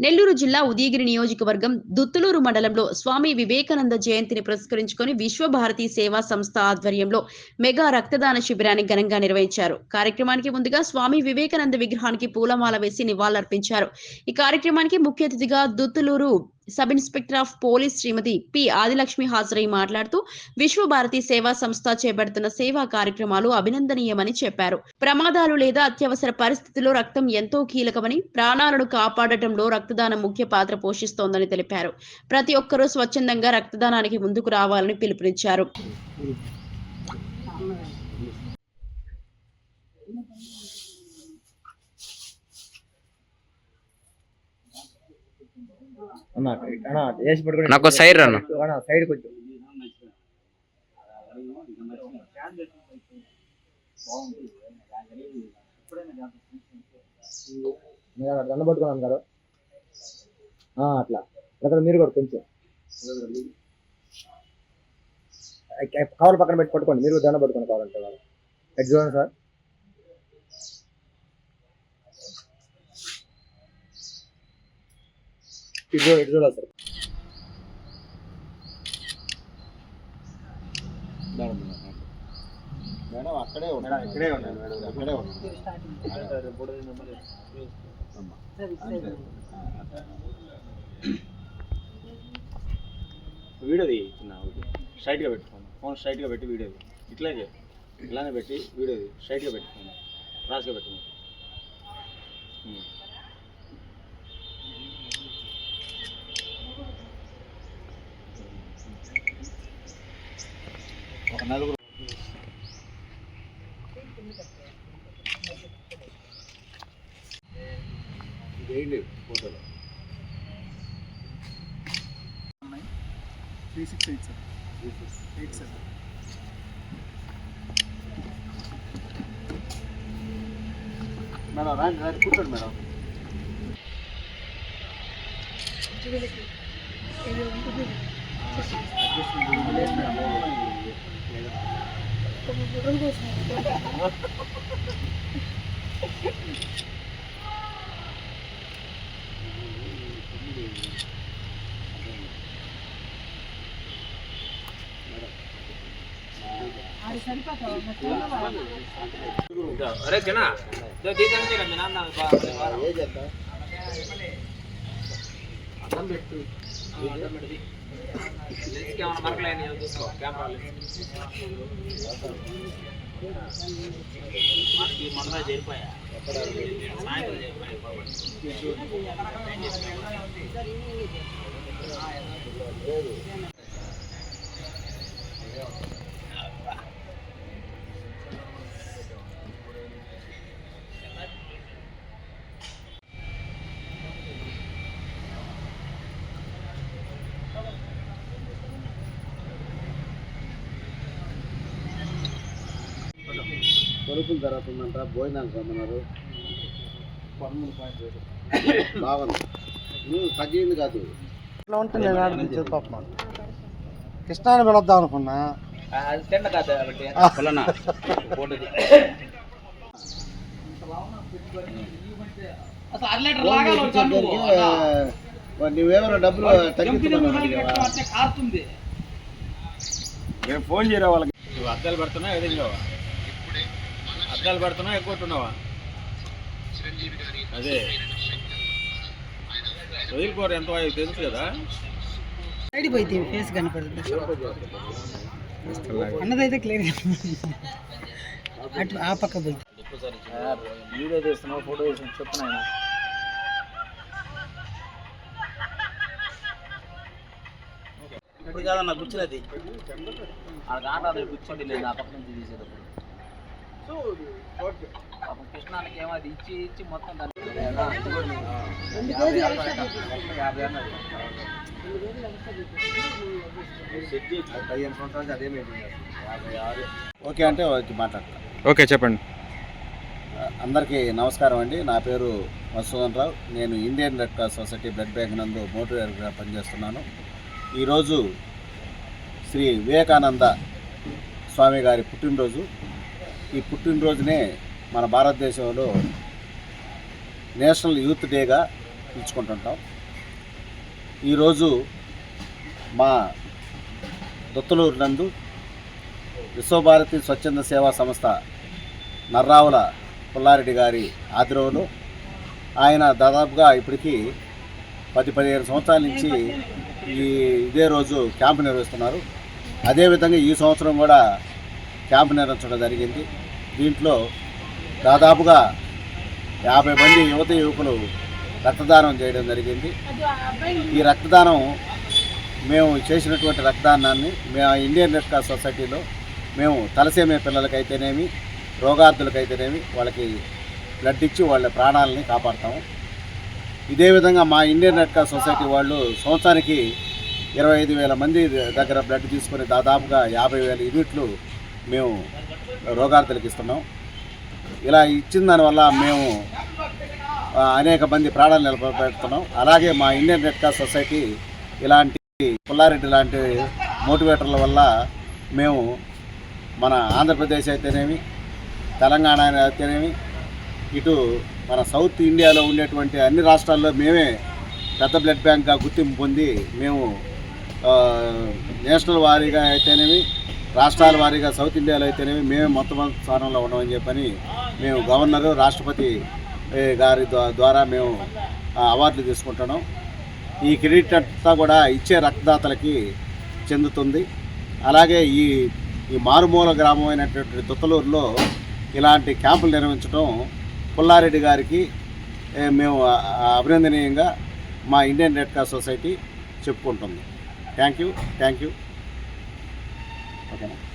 నెల్లూరు జిల్లా ఉదయగిరి నియోజకవర్గం దుత్తులూరు మండలంలో స్వామి వివేకానంద జయంతిని పురస్కరించుకొని విశ్వభారతి సేవా సంస్థ ఆధ్వర్యంలో మెగా రక్తదాన శిబిరాన్ని ఘనంగా నిర్వహించారు. కార్యక్రమానికి ముందుగా స్వామి వివేకానంద విగ్రహానికి పూలమాల వేసి నివాళులర్పించారు. ఈ కార్యక్రమానికి ముఖ్య అతిథిగా Duttaluru sub inspector of police Shrimati P Adilakshmi హాజరై మాట్లాడుతూ విశ్వభారతి సేవా సంస్థ చేపడుతున్న సేవా కార్యక్రమాలు అభినందనీయమని చెప్పారు. ప్రమాదాలు లేదా అత్యవసర పరిస్థితుల్లో రక్తం ఎంతో కీలకమని ప్రాణాలను కాపాడటంలో రక్తదానం ముఖ్య పాత్ర పోషిస్తోందని తెలిపారు. ప్రతి ఒక్కరూ స్వచ్ఛందంగా రక్తదానానికి ముందుకు రావాలని పిలుపునిచ్చారు అన్న అన్న వేసి పట్టుకుని నాకు సైడ్ అన్న సైడ్ కొంచెం. దండ పట్టుకున్నాను గారు అట్లా. అక్కడ మీరు కూడా కొంచెం. కవర్ పక్కన పెట్టి పట్టుకోండి. మీరు కూడా దండ పట్టుకోండి కావాలంటే వాళ్ళు. చూడండి సార్. ఇటు ఇటు చూడాలి సార్ మేడం అక్కడే ఉన్నాడు ఇక్కడే ఉన్నాడు మేడం. అక్కడే ఉన్నాడు వీడియో చిన్న స్ట్రైట్గా పెట్టుకోండి. ఫోన్ స్ట్రైట్గా పెట్టి వీడియో తీ. ఇట్లాగే ఇలానే పెట్టి వీడియో తీ. స్ట్రైట్గా పెట్టుకోండి. క్రాస్గా పెట్టుకోండి. నలుగురు. ఫోటోలో three six eight sir eight sir madam రాండి రాండి కూర్చోండి మేడం మీ నాన్న ఏజ్ ఎంత అన్నం పెట్టు అన్నం పెట్టి లెన్స్కి ఏమైనా మరకలేని చూసుకో కెమెరా లెన్స్ మనకి మొన్న చేరిపోయా సాయంత్రం చేరిపోయా కొనుక్కుల జరుగుతుందంట భోజనానికి రమ్మన్నారు. బాగుంది. తగ్గింది కాదు. ఇట్లా ఉంటే నేను ఆడిపించేది పాపం కృష్ణాన్ని పిలుద్దాం అనుకున్నా. నువ్వేమైనా డబ్బులు నేను ఫోన్ చేయరా వాళ్ళకి? నువ్వు అద్దాలు పెడుతున్నావు ఎదిగావా అద్దాలు పెడుతున్నావు ఎక్కుతున్నావా అదే. వదిలిపోరు ఎంత వాయు తెలుసు కదా. సైడ్ పోయితే ఫేస్ కనపడుతుంది. అన్నదైతే క్లియర్ అటు ఆ పక్క పోయి. వీడియో తీస్తున్నావు ఫోటో తీస్తున్నావు చెప్పు నాయన. ఇప్పుడు కాదన్న కూర్చున్నది. ఆ గాట అది కూర్చోండి లేదు ఆ పక్క నుంచి తీసేటప్పుడు. కృష్ణానికి ఏమో అది ఇచ్చి ఇచ్చి మొత్తం పదిహేను సంవత్సరాల అదే యాభై ఆరు. ఓకే అంటే మాట్లాడతా. ఓకే చెప్పండి. అందరికీ నమస్కారం అండి. నా పేరు మధుసూదన్ రావు. నేను Indian red cross society blood bank నందు మోటివేటర్గా పనిచేస్తున్నాను. ఈరోజు శ్రీ వివేకానంద స్వామి గారి పుట్టినరోజు. ఈ పుట్టినరోజునే మన భారతదేశంలో నేషనల్ యూత్ డేగా పిలుచుకుంటుంటాం. ఈరోజు మా దొత్తలూరు నందు విశ్వభారతి స్వచ్ఛంద సేవా సంస్థ నర్రావుల పుల్లారెడ్డి గారి ఆధ్వర్యంలో ఆయన దాదాపుగా ఇప్పటికీ పది పదిహేను సంవత్సరాల నుంచి ఈ ఇదే రోజు క్యాంపు నిర్వహిస్తున్నారు. అదేవిధంగా ఈ సంవత్సరం కూడా క్యాంపు నిర్వహించడం జరిగింది. దీంట్లో దాదాపుగా యాభై మంది యువత యువకులు రక్తదానం చేయడం జరిగింది. ఈ రక్తదానం మేము చేసినటువంటి రక్తదానాన్ని మేము ఇండియన్ రెడ్ క్రాస్ సొసైటీలో మేము తలసేమే పిల్లలకైతేనేమి రోగార్థులకైతేనేమి వాళ్ళకి బ్లడ్ ఇచ్చి వాళ్ళ ప్రాణాలని కాపాడతాము. ఇదే విధంగా మా ఇండియన్ రెడ్ క్రాస్ సొసైటీ వాళ్ళు సంవత్సరానికి ఇరవై ఐదు వేల మంది దగ్గర బ్లడ్ తీసుకొని దాదాపుగా యాభై వేల యూనిట్లు మేము రోగార్థులకు ఇస్తున్నాం. ఇలా ఇచ్చిన దానివల్ల మేము అనేక మంది ప్రాణాలు నిలబెడుతున్నాం. అలాగే మా ఇండియన్ రెడ్ క్రాస్ సొసైటీ ఇలాంటి పుల్లారెడ్డి లాంటి మోటివేటర్ల వల్ల మేము మన ఆంధ్రప్రదేశ్ అయితేనేమి తెలంగాణ అయితేనేమి ఇటు మన సౌత్ ఇండియాలో ఉండేటువంటి అన్ని రాష్ట్రాల్లో మేమే పెద్ద బ్లడ్ బ్యాంక్గా గుర్తింపు పొంది మేము నేషనల్ వారీగా అయితేనేమి రాష్ట్రాల వారీగా సౌత్ ఇండియాలో అయితేనేమి మేమే మొత్తం స్థానంలో ఉన్నామని చెప్పని మేము గవర్నరు రాష్ట్రపతి గారి ద్వారా మేము అవార్డులు తీసుకుంటున్నాం. ఈ క్రెడిట్ అంతా కూడా ఇచ్చే రక్తదాతలకి చెందుతుంది. అలాగే ఈ ఈ మారుమూల గ్రామం అయినటువంటి దుత్తలూరులో ఇలాంటి క్యాంపులు నిర్వహించడం పుల్లారెడ్డి గారికి మేము అభినందనీయంగా మా Indian red cross society చెప్పుకుంటుంది. Thank you thank you. Okay.